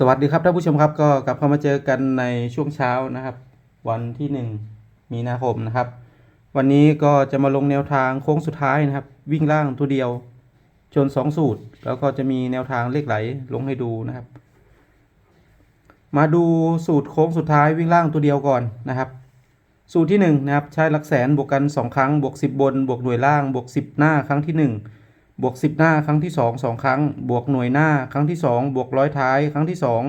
สวัสดีครับท่านผู้ชมครับก็กลับเข้ามาเจอกันในช่วงเช้านะครับ วันที่หนึ่งมีนาคมนะครับ วันนี้ก็จะมาลงแนวทางโค้งสุดท้ายนะครับ วิ่งล่างตัวเดียว ชนสองสูตร แล้วก็จะมีแนวทางเลขไหลลงให้ดูนะครับ มาดูสูตรโค้งสุดท้ายวิ่งล่างตัวเดียวก่อนนะครับ สูตรที่หนึ่งนะครับใช้หลักแสนบวกกันสองครั้งบวกสิบบน บวกหน่วยล่างบวกสิบหน้าครั้งที่หนึ่ง บวกสิบหน้าครั้งที่สองสองครั้ง บวกหน่วยหน้าครั้งที่สองบวกร้อยท้ายครั้งที่สอง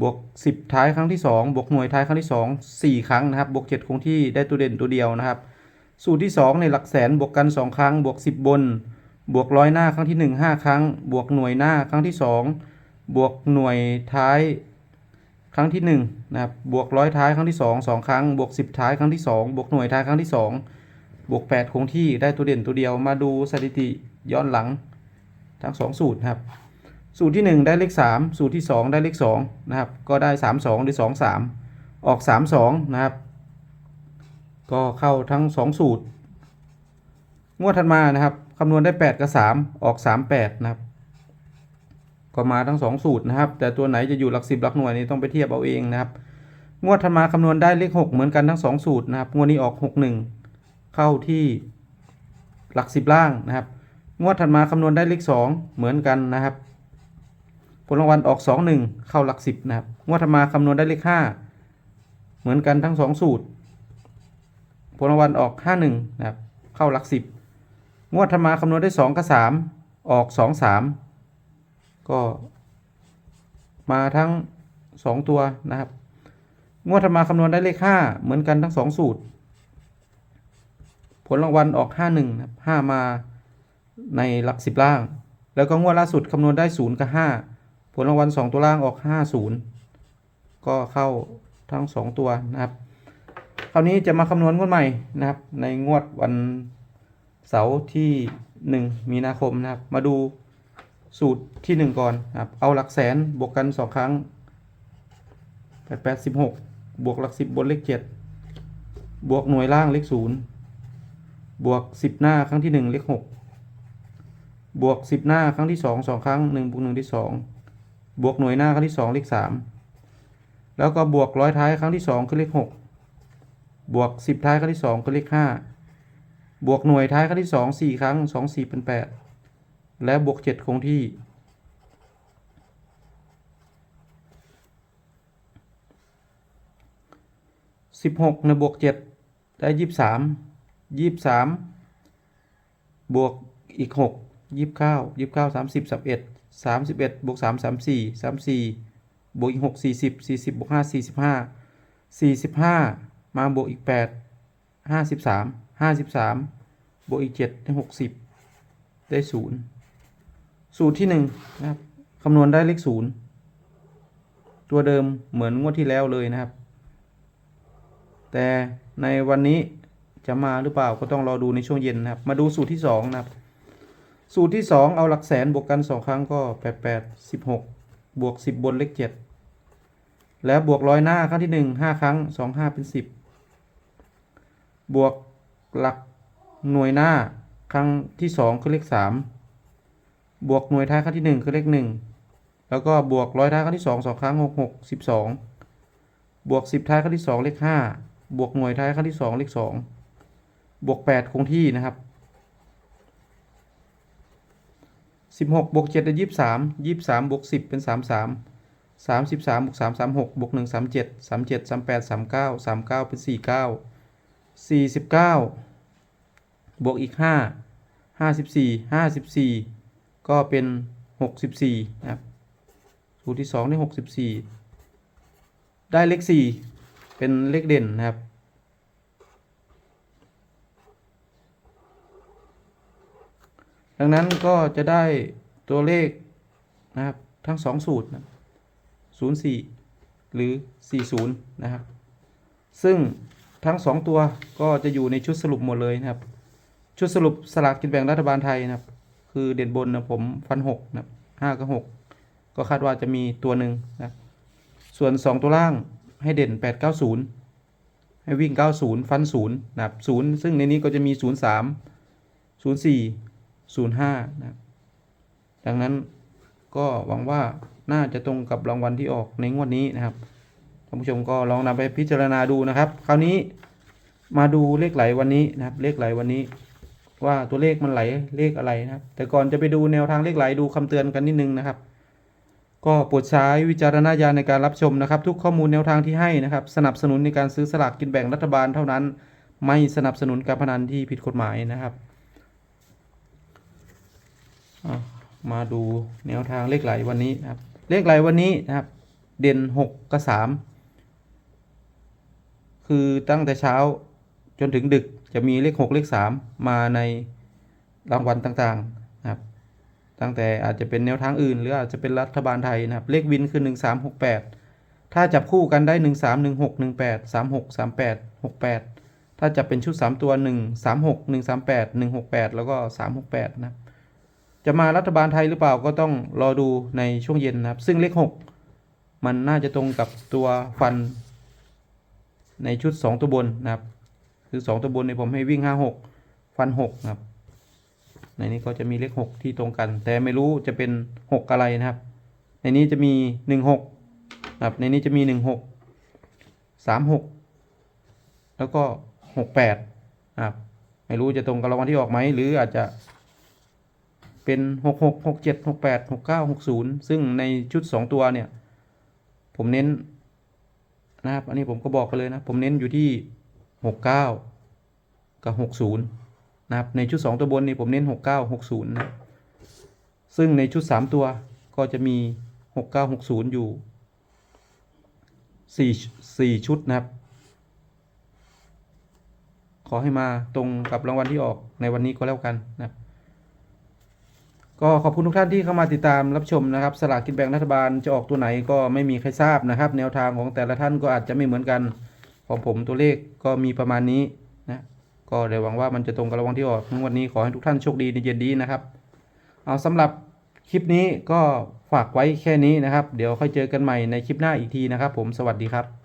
บวกสิบท้ายครั้งที่สองบวกหน่วยท้ายครั้งที่สองสี่ครั้งนะครับ บวกเจ็ดคงที่ได้ตัวเด่นตัวเดียวนะครับ สูตรที่สองในหลักแสนบวกกันสองครั้ง บวกสิบบน บวกร้อยหน้าครั้งที่หนึ่งห้าครั้ง บวกหน่วยหน้าครั้งที่สองบวกหน่วยท้ายครั้งที่หนึ่งนะครับ บวกร้อยท้ายครั้งที่สองสองครั้ง บวกสิบท้ายครั้งที่สองบวกหน่วยท้ายครั้งที่สองบวกแปดคงที่ได้ตัวเด่นตัวเดียว มาดูสถิติ ย้อนหลังทั้งสองสูตรนะครับ สูตรที่ 1 ได้เลข 3 สูตรที่ 2 ได้เลข2นะครับ ก็ได้ 3 2 หรือ 2 3 ออก 3 2 นะครับ ก็เข้าทั้ง 2 สูตร งวดถัดมานะครับคำนวณได้ 8 กับ 3 ออก 3 8 นะครับ ก็มาทั้ง 2 สูตรนะครับ แต่ตัวไหนจะอยู่หลักสิบหลักหน่วยนี่ต้องไปเทียบเอาเองนะครับ งวดถัดมาคำนวณได้เลข 6 เหมือนกันทั้ง 2 สูตรนะครับ งวดนี้ออก 6 1 เข้าที่หลักสิบล่างนะครับ งวดถัดมาคำนวณได้เลขสองเหมือนกันนะครับ ผลรางวัลออกสองหนึ่งเข้าหลักสิบนะครับ งวดถัดมาคำนวณได้เลขห้าเหมือนกันทั้งสองสูตร ผลรางวัลออกห้าหนึ่งนะครับ เข้าหลักสิบงวดถัดมาคำนวณได้สองกับสามออกสองสามก็มาทั้งสองตัวนะครับ งวดถัดมาคำนวณได้เลขห้าเหมือนกันทั้งสองสูตร ผลรางวัลออกห้าหนึ่งห้ามา ในหลักสิบล่าง แล้วก็งวดล่าสุดคำนวณได้ศูนย์กับห้าผลรางวัลสองตัวล่างออกห้าศูนย์ก็เข้าทั้งสองตัวนะครับ คราวนี้จะมาคำนวณงวดใหม่นะครับ ในงวดวันเสาร์ที่หนึ่งมีนาคมนะครับ มาดูสูตรที่หนึ่งก่อนนะครับ เอาหลักแสนบวกกันสองครั้งแปดแปดสิบหกบวกหลักสิบบนเลขเจ็ดบวกหน่วยล่างเลขศูนย์บวกสิบหน้าครั้งที่หนึ่งเลขหก บวกสิบหน้าครั้งที่สองสองครั้งหนึ่งบวกหนึ่งที่สองบวกหน่วยหน้าครั้งที่สองเลขสามแล้วก็บวกร้อยท้ายครั้งที่สองคือเลขหกบวกสิบท้ายครั้งที่สองคือเลขห้าบวกหน่วยท้ายครั้งที่สองสี่ครั้งสองสี่เป็นแปดและบวกเจ็ดคงที่ สิบหกในบวกเจ็ดได้ยี่สิบสามยี่สิบสามบวกอีกหก ยี่สิบเก้ายี่สิบเก้าสามสิบสามเอ็ดสามสิบเอ็ดบวกสามสามสี่สามสี่บวกอีกหกสี่สิบสี่สิบบวกห้าสี่สิบห้าสี่สิบห้ามาบวกอีกแปดห้าสิบสามห้าสิบสามบวกอีกเจ็ดได้หกสิบได้ศูนย์สูตรที่หนึ่งนะครับคำนวณได้เลขศูนย์ตัวเดิมเหมือนงวดที่แล้วเลยนะครับ แต่ในวันนี้จะมาหรือเปล่าก็ต้องรอดูในช่วงเย็นนะครับ มาดูสูตรที่สองนะครับ สูตรที่สองเอาหลักแสนบวกกันสองครั้งก็แปดแปดสิบหกบวกสิบบนเลขเจ็ดแล้วบวกร้อยหน้าครั้งที่หนึ่งห้าครั้งสองห้าเป็นสิบบวกหลักหน่วยหน้าครั้งที่สองคือเลขสามบวกหน่วยท้ายครั้งที่หนึ่งคือเลขหนึ่งแล้วก็บวกร้อยท้ายครั้งที่สองสองครั้งหกหกสิบสองบวกสิบท้ายครั้งที่สองเลขห้าบวกหน่วยท้ายครั้งที่สองเลขสองบวกแปดคงที่นะครับ สิบหกบวกเจ็ดได้ยี่สิบสามยี่สิบสามบวกสิบเป็นสามสามสามสิบสามบวกสามสามหกบวกหนึ่งสามเจ็ดสามเจ็ดสามแปดสามเก้าสามเก้าเป็นสี่เก้าสี่สิบเก้าบวกอีกห้าห้าสิบสี่ห้าสิบสี่ก็เป็นหกสิบสี่นะครับสูตรที่สองได้หกสิบสี่ได้เลขสี่เป็นเลขเด่นนะครับ ดังนั้นก็จะได้ตัวเลขนะครับทั้งสองสูตรนะศูนย์สี่หรือสี่ศูนย์นะครับ ซึ่งทั้งสองตัวก็จะอยู่ในชุดสรุปหมดเลยนะครับ ชุดสรุปสลากกินแบ่งรัฐบาลไทยนะครับ คือเด่นบนนะผมฟันหกนะห้ากับหกก็คาดว่าจะมีตัวหนึ่งนะส่วนสองตัวล่างให้เด่นแปดเก้าศูนย์ให้วิ่งเก้าศูนย์ฟันศูนย์นะครับศูนย์ซึ่งในนี้ก็จะมีศูนย์สามศูนย์สี่ 05นะครับดังนั้นก็หวังว่าน่าจะตรงกับรางวัลที่ออกในงวดนี้นะครับท่านผู้ชมก็ลองนำไปพิจารณาดูนะครับ คราวนี้มาดูเลขไหลวันนี้นะครับ เลขไหลวันนี้ ว่าตัวเลขมันไหลเลขอะไรนะครับ แต่ก่อนจะไปดูแนวทางเลขไหลดูคำเตือนกันนิดนึงนะครับ ก็โปรดใช้วิจารณญาณในการรับชมนะครับ ทุกข้อมูลแนวทางที่ให้นะครับ สนับสนุนในการซื้อสลากกินแบ่งรัฐบาลเท่านั้น ไม่สนับสนุนการพนันที่ผิดกฎหมายนะครับ มาดูแนวทางเลขไหลวันนี้นะครับ เลขไหลวันนี้นะครับ เด่นหกกับสามคือตั้งแต่เช้าจนถึงดึกจะมีเลขหกเลขสามมาในรางวัลต่างๆนะครับ ตั้งแต่อาจจะเป็นแนวทางอื่น หรืออาจจะเป็นรัฐบาลไทยนะครับ เลขวินคือหนึ่งสามหกแปดถ้าจับคู่กันได้หนึ่งสามหนึ่งหกหนึ่งแปดสามหกสามแปดหกแปดถ้าจับเป็นชุดสามตัวหนึ่งสามหกหนึ่งสามแปดหนึ่งหกแปดแล้วก็สามหกแปดนะครับ จะมารัฐบาลไทยหรือเปล่าก็ต้องรอดูในช่วงเย็นนะครับ ซึ่งเลขหกมันน่าจะตรงกับตัวฟัน ในชุดสองตัวบนนะครับ คือสองตัวบนเนี่ยผมให้วิ่งห้าหกฟันหกนะครับ ในนี้ก็จะมีเลขหกที่ตรงกัน แต่ไม่รู้จะเป็นหกอะไรนะครับ ในนี้จะมีหนึ่งหกนะครับ ในนี้จะมีหนึ่งหกสามหกแล้วก็หกแปดนะครับ ไม่รู้จะตรงกับรางวัลที่ออกไหมหรืออาจจะ เป็นหกหกหกเจ็ดหกแปดหกเก้าหกศูนย์ซึ่งในชุดสองตัวเนี่ย ผมเน้นนะครับ อันนี้ผมก็บอกกันเลยนะ ผมเน้นอยู่ที่หกเก้ากับหกศูนย์นะครับ ในชุดสองตัวบนนี่ผมเน้นหกเก้าหกศูนย์นะ ซึ่งในชุดสามตัวก็จะมีหกเก้าหกศูนย์อยู่สี่สี่ชุดนะครับ ขอให้มาตรงกับรางวัลที่ออกในวันนี้ก็แล้วกันนะครับ ก็ขอบคุณทุกท่านที่เข้ามาติดตามรับชมนะครับสลากกินแบ่งรัฐบาลจะออกตัวไหนก็ไม่มีใครทราบนะครับ แนวทางของแต่ละท่านก็อาจจะไม่เหมือนกันของผมตัวเลขก็มีประมาณนี้นะก็เดี๋ยวหวังว่ามันจะตรงกับรางวัลที่ออกงวันนี้ขอให้ทุกท่านโชคดีในเย็นดีนะครับเอาสำหรับคลิปนี้ก็ฝากไว้แค่นี้นะครับ เดี๋ยวค่อยเจอกันใหม่ในคลิปหน้าอีกทีนะครับ ผมสวัสดีครับ